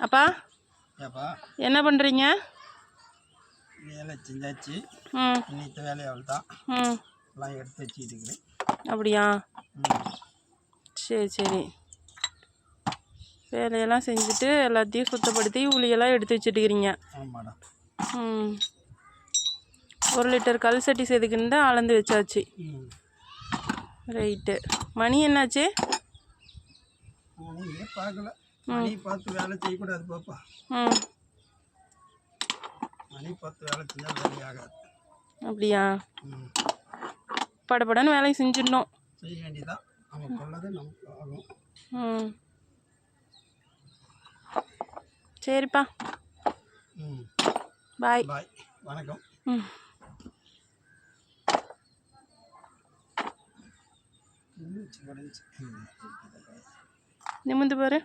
அப்பா? ஏப்பா? என்ன பண்ணுறீங்க வேலை செஞ்சாச்சு. ம். இன்னைக்கு வேலை அவள் தான் ம். எல்லாம் எடுத்து வச்சுக்கிட்டு இருக்கிறேன். அப்படியா? சரி சரி. வேலையெல்லாம் செஞ்சுட்டு எல்லாத்தையும் சுத்தப்படுத்தி உளியெல்லாம் எடுத்து வச்சுட்டுக்கிறீங்க. ஆமாடா. ம். ஒரு லிட்டர் கல் சட்டி செதுக்குன்னு தான் அளந்து வச்சாச்சு. ரைட்டு. மணி என்னாச்சு? பார்க்கல மணி பார்த்து வேலை செய்யக்கூடாது பாப்பா. மணி பார்த்து வேலை செஞ்சால் வேலை ஆகாது. அப்படியா? ம். படபடன்னு வேலையை செஞ்சிடணும். செய்ய வேண்டியதான் அவன் கொள்ளது நமக்கு ஆகும் ம். சரிப்பா. ம். பாய். பாய். வணக்கம். ம். நிமிந்து பாரு.